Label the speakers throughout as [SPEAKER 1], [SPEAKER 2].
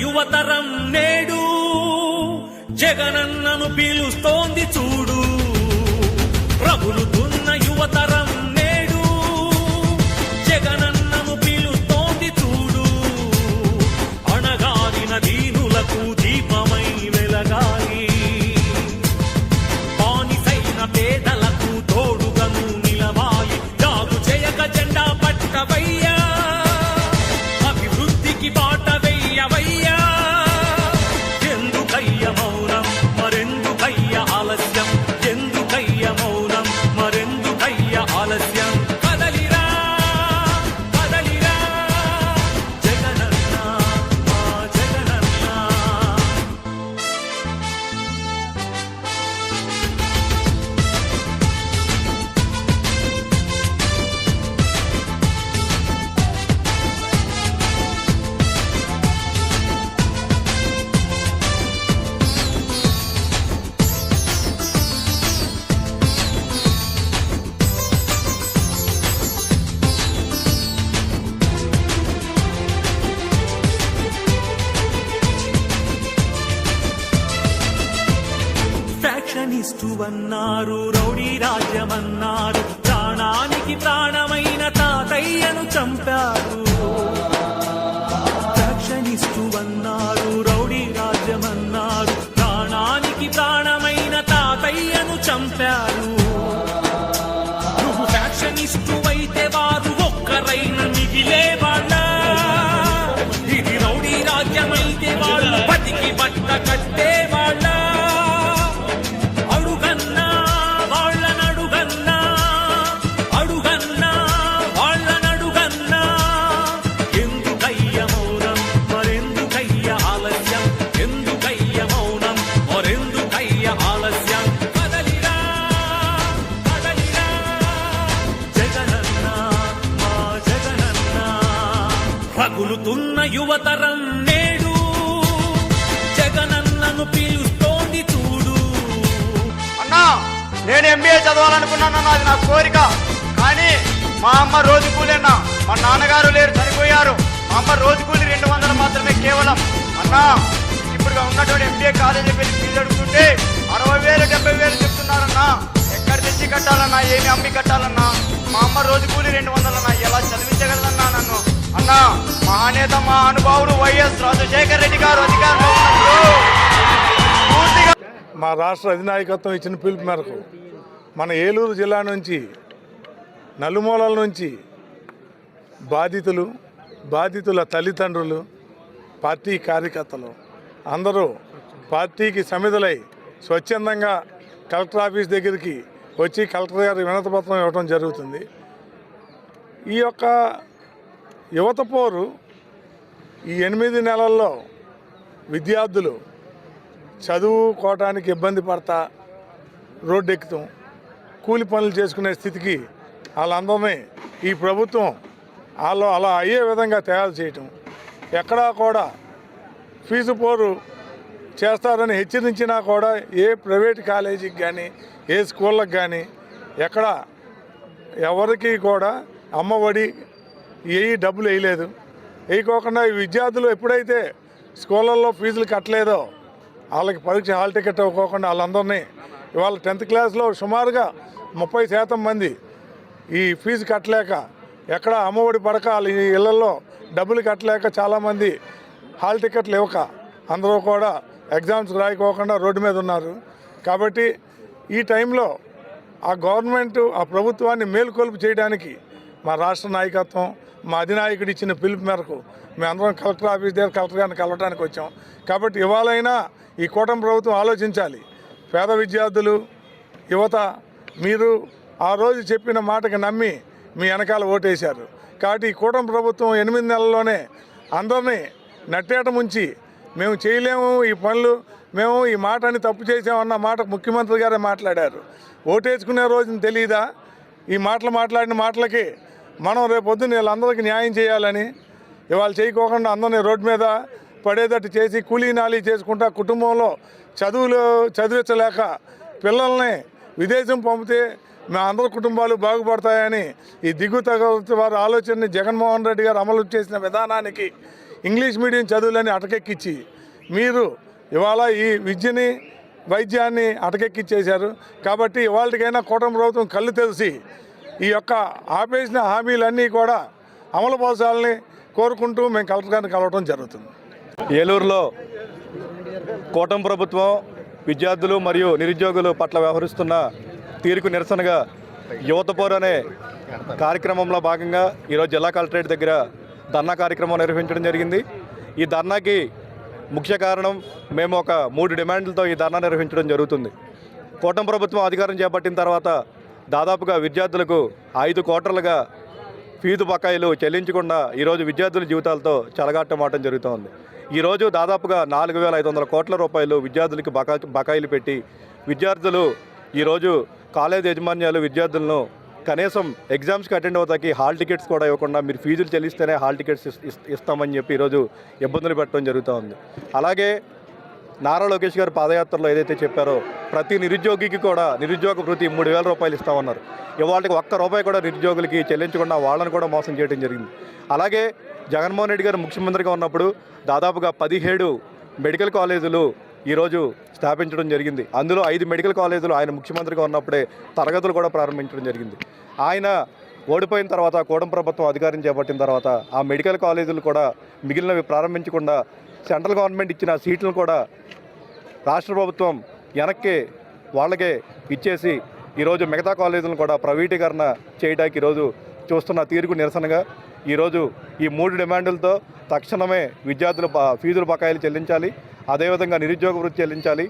[SPEAKER 1] యువతరం నేడు జగనన్నను పీలుస్తోంది చూడు. ప్రభులుతున్న యువతరం ఫ్యాక్షనిస్టు అన్నారు రౌడీ రాజ్యమన్నారు ప్రాణానికి ప్రాణమైన తాతయ్యను చంపారు. ఫ్యాక్షనిస్టు అన్నారు రౌడీ రాజ్యమన్నారు ప్రాణానికి ప్రాణమైన తాతయ్యను చంపారు. నువ్వు ఫ్యాక్షనిస్టు వారు ఒక్కరైన మిగిలే వాళ్ళ. ఇది రౌడీ రాజ్యమైతే వాళ్ళు బతికి బట్ట కట్టే పుడుతున్న యువతరం నేడు. జగనన్నను పిలుస్తోంది చూడు.
[SPEAKER 2] అన్నా నేను ఎంబీఏ చదవాలనుకున్నాను అది నా కోరిక. కానీ మా అమ్మ రోజు కూలేనా? మా నాన్నగారు లేరు చనిపోయారు. మా అమ్మ రోజు కూలి రెండు వందలు మాత్రమే కేవలం. అన్నా ఇప్పుడు ఉన్నటువంటి ఎంబీఏ కాలేజీ వెళ్ళి ఫీజు అడుగుతుంటే అరవై వేలు డెబ్బై వేలు చెప్తున్నారన్నా. ఎక్కడ తెచ్చి కట్టాలన్నా ఏమి అమ్మి కట్టాలన్నా? మా అమ్మ రోజు కూలి రెండు వందలన్నా ఎలా చదివించగలదన్నా నన్ను? అన్న మహానేత మా అనుభావుడు వైఎస్ రాజశేఖర్ రెడ్డి గారు అధికారంలో పూర్తిగా
[SPEAKER 3] మా రాష్ట్ర అధినాయకత్వం ఇచ్చిన పిలుపు మేరకు మన ఏలూరు జిల్లా నుంచి నలుమూలల నుంచి బాధితులు బాధితుల తల్లిదండ్రులు పార్టీ కార్యకర్తలు అందరూ పార్టీకి సమిధులై స్వచ్ఛందంగా కలెక్టర్ ఆఫీస్ దగ్గరికి వచ్చి కలెక్టర్ గారి వినతపత్రం ఇవ్వడం జరుగుతుంది. ఈ యొక్క యువత పోరు ఈ ఎనిమిది నెలల్లో విద్యార్థులు చదువుకోవటానికి ఇబ్బంది పడతా రోడ్డు ఎక్కుతాం కూలి పనులు చేసుకునే స్థితికి వాళ్ళందరినీ ఈ ప్రభుత్వం వాళ్ళు అలా అయ్యే విధంగా తయారు చేయటం. ఎక్కడా కూడా ఫీజు పోరు చేస్తారని హెచ్చరించినా కూడా ఏ ప్రైవేట్ కాలేజీకి కానీ ఏ స్కూళ్ళకి కానీ ఎక్కడ ఎవరికి కూడా అమ్మఒడి ఏ డబ్బులు వేయలేదు. వేయకోకుండా ఈ విద్యార్థులు ఎప్పుడైతే స్కూళ్ళల్లో ఫీజులు కట్టలేదో వాళ్ళకి పరీక్ష హాల్ టికెట్ ఇవ్వకోకుండా వాళ్ళందరినీ ఇవాళ టెన్త్ క్లాస్లో సుమారుగా ముప్పై శాతం మంది ఈ ఫీజు కట్టలేక ఎక్కడ అమ్మఒడి పడక వాళ్ళ ఈ ఇళ్ళలో డబ్బులు కట్టలేక చాలామంది హాల్ టికెట్లు ఇవ్వక అందరూ కూడా ఎగ్జామ్స్ రాయకోకుండా రోడ్డు మీద ఉన్నారు. కాబట్టి ఈ టైంలో ఆ గవర్నమెంట్ ఆ ప్రభుత్వాన్ని మేలుకొలుపు చేయడానికి మా రాష్ట్ర నాయకత్వం మా అధినాయకుడు ఇచ్చిన పిలుపు మేరకు మేమందరం కలెక్టర్ ఆఫీస్ దగ్గర కలెక్టర్ గారిని కలవడానికి వచ్చాం. కాబట్టి ఇవాళైనా ఈ కూటమి ప్రభుత్వం ఆలోచించాలి. పేద విద్యార్థులు యువత మీరు ఆ రోజు చెప్పిన మాటకి నమ్మి మీ వెనకాల ఓటేశారు. కాబట్టి ఈ కూటమి ప్రభుత్వం ఎనిమిది నెలల్లోనే అందరినీ నట్టేట ముంచి మేము చేయలేము ఈ పనులు మేము ఈ మాటని తప్పు చేసామన్న మాట ముఖ్యమంత్రి గారే మాట్లాడారు. ఓటేసుకునే రోజున తెలియదా ఈ మాటలు మాట్లాడిన మాటలకి మనం రేపొద్దున వీళ్ళందరికీ న్యాయం చేయాలని ఇవాళ చేయకోకుండా అందరినీ రోడ్డు మీద పడేటట్టు చేసి కూలీ నాలీ చేసుకుంటా కుటుంబంలో చదువులు చదివించలేక పిల్లల్ని విదేశం పంపితే మా అందరి కుటుంబాలు బాగుపడతాయని ఈ దిగువ తగ్గ వారి ఆలోచనని జగన్మోహన్ రెడ్డి గారు అమలు చేసిన విధానానికి ఇంగ్లీష్ మీడియం చదువులని అటకెక్కించి మీరు ఇవాళ ఈ విద్యని వైద్యాన్ని అటకెక్కిచ్చేశారు. కాబట్టి ఇవాళకైనా కూటమి ప్రభుత్వం కళ్ళు తెలిసి ఈ యొక్క ఆపేసిన హామీలన్నీ కూడా అమలు పరచాలని కోరుకుంటూ మేము కలెక్టర్ గారిని కలవడం జరుగుతుంది.
[SPEAKER 4] ఏలూరులో కూటమి ప్రభుత్వం విద్యార్థులు మరియు నిరుద్యోగులు పట్ల వ్యవహరిస్తున్న తీరుకు నిరసనగా యువత పోరు అనే కార్యక్రమంలో భాగంగా ఈరోజు జిల్లా కలెక్టరేట్ దగ్గర ధర్నా కార్యక్రమం నిర్వహించడం జరిగింది. ఈ ధర్నాకి ముఖ్య కారణం మేము ఒక మూడు డిమాండ్లతో ఈ ధర్నా నిర్వహించడం జరుగుతుంది. కూటమి ప్రభుత్వం అధికారం చేపట్టిన తర్వాత దాదాపుగా విద్యార్థులకు ఐదు కోటర్లుగా ఫీజు బకాయిలు చెల్లించకుండా ఈరోజు విద్యార్థుల జీవితాలతో చెలగాటమాటం జరుగుతోంది. ఈరోజు దాదాపుగా నాలుగు వేల ఐదు వందల కోట్ల రూపాయలు విద్యార్థులకి బకా బకాయిలు పెట్టి విద్యార్థులు ఈరోజు కాలేజ్ యాజమాన్యాలు విద్యార్థులను కనీసం ఎగ్జామ్స్కి అటెండ్ అవుతాకి హాల్ టికెట్స్ కూడా ఇవ్వకుండా మీరు ఫీజులు చెల్లిస్తేనే హాల్ టికెట్స్ ఇస్తామని చెప్పి ఈరోజు ఇబ్బందులు పెట్టడం జరుగుతూ ఉంది అలాగే నారా లోకేష్ గారు పాదయాత్రలో ఏదైతే చెప్పారో ప్రతి నిరుద్యోగికి కూడా నిరుద్యోగ వృత్తి మూడు వేల రూపాయలు ఇస్తామన్నారు. ఇవాళకి ఒక్క రూపాయి కూడా నిరుద్యోగులకి చెల్లించకుండా వాళ్ళని కూడా మోసం చేయడం జరిగింది. అలాగే జగన్మోహన్ రెడ్డి గారు ముఖ్యమంత్రిగా ఉన్నప్పుడు దాదాపుగా పదిహేడు మెడికల్ కాలేజీలు ఈరోజు స్థాపించడం జరిగింది. అందులో ఐదు మెడికల్ కాలేజీలు ఆయన ముఖ్యమంత్రిగా ఉన్నప్పుడే తరగతులు కూడా ప్రారంభించడం జరిగింది. ఆయన ఓడిపోయిన తర్వాత కూడం ప్రభుత్వం అధికారం చేపట్టిన తర్వాత ఆ మెడికల్ కాలేజీలు కూడా మిగిలినవి ప్రారంభించకుండా సెంట్రల్ గవర్నమెంట్ ఇచ్చిన సీట్లను కూడా రాష్ట్ర ప్రభుత్వం వెనక్కి వాళ్ళకే ఇచ్చేసి ఈరోజు మిగతా కాలేజీలను కూడా ప్రైవేటీకరణ చేయడానికి ఈరోజు చూస్తున్న తీరుకు నిరసనగా ఈరోజు ఈ మూడు డిమాండ్లతో తక్షణమే విద్యార్థులు ఫీజులు బకాయిలు చెల్లించాలి అదేవిధంగా నిరుద్యోగ వృత్తి చెల్లించాలి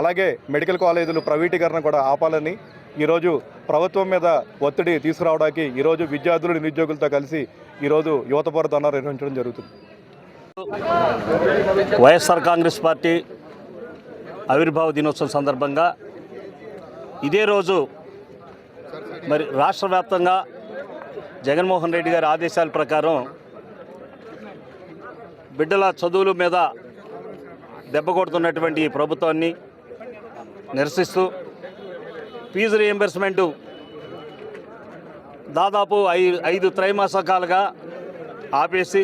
[SPEAKER 4] అలాగే మెడికల్ కాలేజీలు ప్రైవేటీకరణ కూడా ఆపాలని ఈరోజు ప్రభుత్వం మీద ఒత్తిడి తీసుకురావడానికి ఈరోజు విద్యార్థులు నిరుద్యోగులతో కలిసి ఈరోజు యువత పోరాటం నిర్వహించడం జరుగుతుంది.
[SPEAKER 5] వైఎస్ఆర్ కాంగ్రెస్ పార్టీ ఆవిర్భావ దినోత్సవం సందర్భంగా ఇదే రోజు మరి రాష్ట్ర వ్యాప్తంగా జగన్మోహన్ రెడ్డి గారి ఆదేశాల ప్రకారం బిడ్డల చదువుల మీద దెబ్బ కొడుతున్నటువంటి ఈ ప్రభుత్వాన్ని నిరసిస్తూ ఫీజు రియంబర్స్మెంటు దాదాపు ఐ ఐదు త్రైమాసకాలుగా ఆపేసి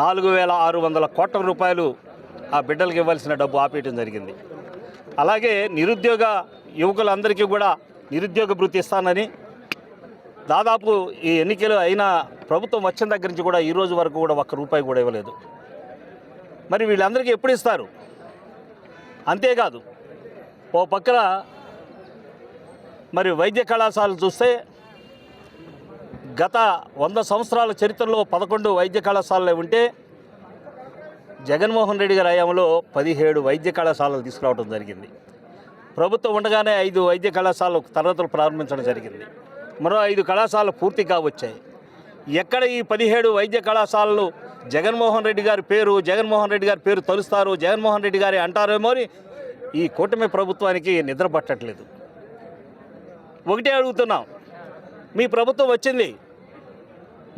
[SPEAKER 5] నాలుగు వేల ఆరు వందల కోట్ల రూపాయలు ఆ బిడ్డలకు ఇవ్వాల్సిన డబ్బు ఆపేయటం జరిగింది. అలాగే నిరుద్యోగ యువకులందరికీ కూడా నిరుద్యోగ భృతి ఇస్తానని దాదాపు ఈ ఎన్నికలు అయిన ప్రభుత్వం వచ్చిన దగ్గర నుంచి కూడా ఈ రోజు వరకు కూడా ఒక్క రూపాయి కూడా ఇవ్వలేదు. మరి వీళ్ళందరికీ ఎప్పుడు ఇస్తారు? అంతేకాదు ఓ పక్కన మరి వైద్య కళాశాలలు చూస్తే గత వంద సంవత్సరాల చరిత్రలో పదకొండు వైద్య కళాశాలలు ఉంటే జగన్మోహన్ రెడ్డి గారి హయాంలో పదిహేడు వైద్య కళాశాలలు తీసుకురావడం జరిగింది. ప్రభుత్వం ఉండగానే ఐదు వైద్య కళాశాలలు తరగతులు ప్రారంభించడం జరిగింది. మరో ఐదు కళాశాలలు పూర్తిగా వచ్చాయి ఎక్కడ ఈ పదిహేడు వైద్య కళాశాలలు జగన్మోహన్ రెడ్డి గారి పేరు జగన్మోహన్ రెడ్డి గారి పేరు తలుస్తారు జగన్మోహన్ రెడ్డి గారి అంటారేమో అని ఈ కూటమి ప్రభుత్వానికి నిద్ర పట్టట్లేదు. ఒకటే అడుగుతున్నాం. మీ ప్రభుత్వం వచ్చింది.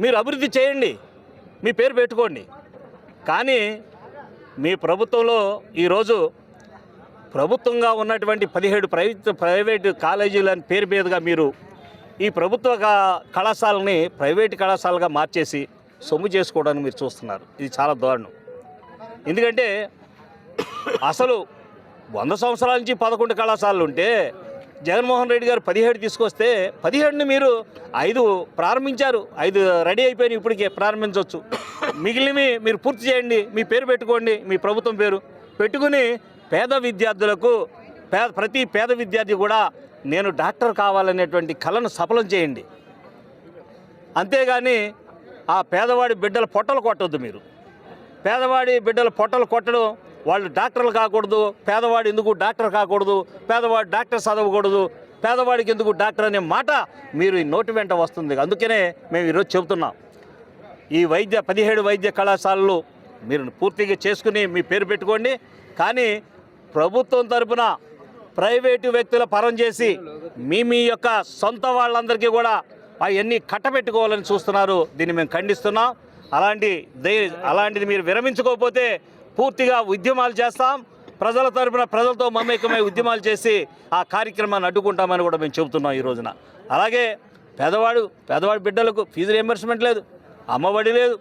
[SPEAKER 5] మీరు అభివృద్ధి చేయండి. మీ పేరు పెట్టుకోండి. కానీ మీ ప్రభుత్వంలో ఈరోజు ప్రభుత్వంగా ఉన్నటువంటి పదిహేడు ప్రైవేట్ ప్రైవేటు కాలేజీలని పేరు మీదుగా మీరు ఈ ప్రభుత్వ కళాశాలని ప్రైవేటు కళాశాలగా మార్చేసి సొమ్ము చేసుకోవడానికి మీరు చూస్తున్నారు. ఇది చాలా దారుణం. ఎందుకంటే అసలు వంద సంవత్సరాల నుంచి పదకొండు కళాశాలలు ఉంటే జగన్మోహన్ రెడ్డి గారు పదిహేడు తీసుకొస్తే పదిహేడుని మీరు ఐదు ప్రారంభించారు. ఐదు రెడీ అయిపోయినాయి ఇప్పటికే ప్రారంభించవచ్చు మిగిలినవి మీరు పూర్తి చేయండి మీ పేరు పెట్టుకోండి మీ ప్రభుత్వం పేరు పెట్టుకుని పేద విద్యార్థులకు పేద ప్రతి పేద విద్యార్థి కూడా నేను డాక్టర్ కావాలనేటువంటి కళను సఫలం చేయండి. అంతేగాని ఆ పేదవాడి బిడ్డల పొట్టలు కొట్టొద్దు మీరు. పేదవాడి బిడ్డల పొట్టలు కొట్టడం వాళ్ళు డాక్టర్లు కాకూడదు పేదవాడు ఎందుకు డాక్టర్ కాకూడదు పేదవాడు డాక్టర్ చదవకూడదు పేదవాడికి ఎందుకు డాక్టర్ అనే మాట మీరు ఈ నోటి వెంట వస్తుంది. అందుకనే మేము ఈరోజు చెబుతున్నాం. ఈ వైద్య పదిహేడు వైద్య కళాశాలలు మీరు పూర్తిగా చేసుకుని మీ పేరు పెట్టుకోండి. కానీ ప్రభుత్వం తరపున ప్రైవేటు వ్యక్తుల పరం చేసి మీ మీ యొక్క సొంత వాళ్ళందరికీ కూడా అవన్నీ కట్టబెట్టుకోవాలని చూస్తున్నారు. దీన్ని మేము ఖండిస్తున్నాం. అలాంటి అలాంటిది మీరు విరమించుకోకపోతే పూర్తిగా ఉద్యమాలు చేస్తాం. ప్రజల తరపున ప్రజలతో మమేకమై ఉద్యమాలు చేసి ఆ కార్యక్రమాన్ని అడ్డుకుంటామని కూడా మేము చెబుతున్నాం ఈ రోజున. అలాగే పేదవాడు పేదవాడి బిడ్డలకు ఫీజు రియంబర్స్మెంట్ లేదు. అమ్మఒడి లేదు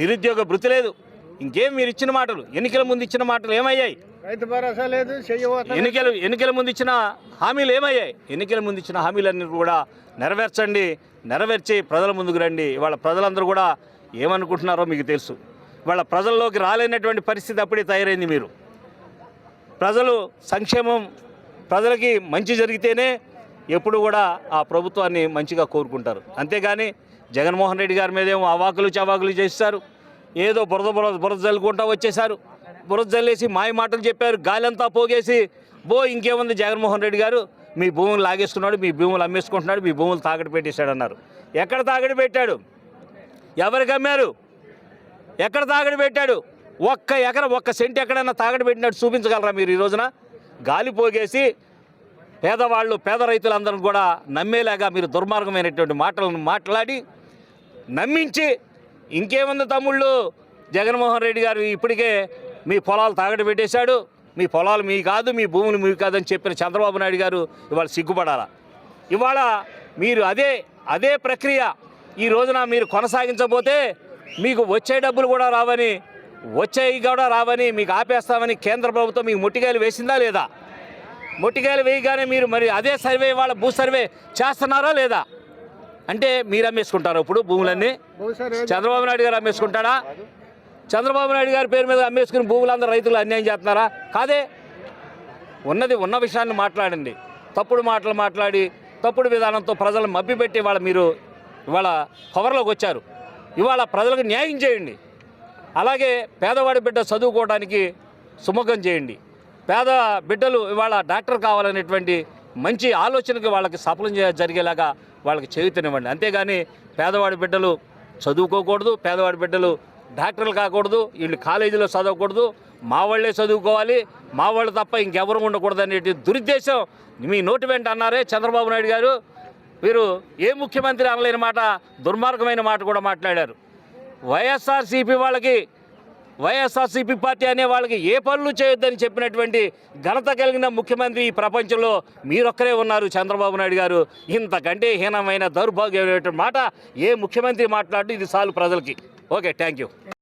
[SPEAKER 5] నిరుద్యోగ భృతి లేదు. ఇంకేం మీరు ఇచ్చిన మాటలు? ఎన్నికల ముందు ఇచ్చిన మాటలు ఏమయ్యాయి?
[SPEAKER 2] రైతు భరోసా లేదు
[SPEAKER 5] ఎన్నికలు ఎన్నికల ముందు ఇచ్చిన హామీలు ఏమయ్యాయి? ఎన్నికల ముందు ఇచ్చిన హామీలన్నీ కూడా నెరవేర్చండి నెరవేర్చి ప్రజల ముందుకు రండి. ఇవాళ ప్రజలందరూ కూడా ఏమనుకుంటున్నారో మీకు తెలుసు. ఇవాళ ప్రజల్లోకి రాలేనటువంటి పరిస్థితి అప్పుడే తయారైంది మీరు. ప్రజలు సంక్షేమం ప్రజలకి మంచి జరిగితేనే ఎప్పుడు కూడా ఆ ప్రభుత్వాన్ని మంచిగా కోరుకుంటారు. అంతేగాని జగన్మోహన్ రెడ్డి గారి మీద ఏమో అవాకులు చవాకులు చేస్తారు. ఏదో బురద బురద బురద జల్లుకుంటా వచ్చేసారు బురద జల్లేసి మాయ మాటలు చెప్పారు. గాలంతా పోగేసి బో ఇంకేముంది జగన్మోహన్ రెడ్డి గారు? మీ భూములు లాగేసుకున్నాడు మీ భూములు అమ్మేసుకుంటున్నాడు మీ భూములు తాకటి పెట్టేశాడు అన్నారు ఎక్కడ తాగడి పెట్టాడు? ఎవరికి అమ్మారు? ఎక్కడ తాగడి పెట్టాడు? ఒక్క ఎకరం ఒక్క సెంట్ ఎక్కడైనా తాగడి పెట్టినట్టు చూపించగలరా మీరు ఈ రోజున? గాలి పోగేసి పేదవాళ్ళు పేద రైతులందరూ కూడా నమ్మేలాగా మీరు దుర్మార్గమైనటువంటి మాటలను మాట్లాడి నమ్మించి ఇంకేముంది తమ్ముళ్ళు? జగన్మోహన్ రెడ్డి గారు ఇప్పటికే మీ పొలాలు తాగడి పెట్టేశాడు మీ పొలాలు మీ కాదు మీ భూములు మీ కాదని చెప్పిన చంద్రబాబు నాయుడు గారు ఇవాళ సిగ్గుపడాలా. ఇవాళ మీరు అదే అదే ప్రక్రియ ఈ రోజున మీరు కొనసాగించబోతే మీకు వచ్చే డబ్బులు కూడా రావని వచ్చేవి కూడా రావని మీకు ఆపేస్తామని కేంద్ర ప్రభుత్వం మీకు ముట్టికాయలు వేసిందా లేదా? మొట్టికాయలు వేయగానే మీరు మరి అదే సర్వే వాళ్ళ భూ సర్వే చేస్తున్నారా లేదా? అంటే మీరు అమ్మేసుకుంటారు ఇప్పుడు భూములన్నీ? చంద్రబాబు నాయుడు గారు అమ్మేసుకుంటాడా? చంద్రబాబు నాయుడు గారి పేరు మీద అమ్మేసుకుని భూములందరూ రైతులు అన్యాయం చేస్తున్నారా? కాదే ఉన్నది ఉన్న విషయాన్ని మాట్లాడండి. తప్పుడు మాటలు మాట్లాడి తప్పుడు విధానంతో ప్రజలను మబ్బిపెట్టి ఇవాళ మీరు ఇవాళ పవర్లోకి వచ్చారు. ఇవాళ ప్రజలకు న్యాయం చేయండి. అలాగే పేదవాడి బిడ్డ చదువుకోవడానికి సుముఖం చేయండి. పేద బిడ్డలు ఇవాళ డాక్టర్ కావాలనేటువంటి మంచి ఆలోచనకి వాళ్ళకి సఫలం చేయ జరిగేలాగా వాళ్ళకి చేయుతనివ్వండి. అంతేగాని పేదవాడి బిడ్డలు చదువుకోకూడదు పేదవాడి బిడ్డలు డాక్టర్లు కాకూడదు వీళ్ళు కాలేజీలో చదవకూడదు మా వాళ్ళే చదువుకోవాలి మా వాళ్ళు తప్ప ఇంకెవరు ఉండకూడదు అనేటి దురుద్దేశం మీ నోటి వెంట అన్నారే చంద్రబాబు నాయుడు గారు. వీరు ఏ ముఖ్యమంత్రి అనలేని మాట దుర్మార్గమైన మాట కూడా మాట్లాడారు. వైఎస్ఆర్సీపీ వాళ్ళకి వైఎస్ఆర్సీపీ పార్టీ అనే వాళ్ళకి ఏ పనులు చేయొద్దని చెప్పినటువంటి ఘనత కలిగిన ముఖ్యమంత్రి ఈ ప్రపంచంలో మీరొక్కరే ఉన్నారు చంద్రబాబు నాయుడు గారు. ఇంతకంటే హీనమైన దౌర్భాగ్యమైనటువంటి మాట ఏ ముఖ్యమంత్రి మాట్లాడుతూ ఇది చాలు ప్రజలకి. Okay thank you.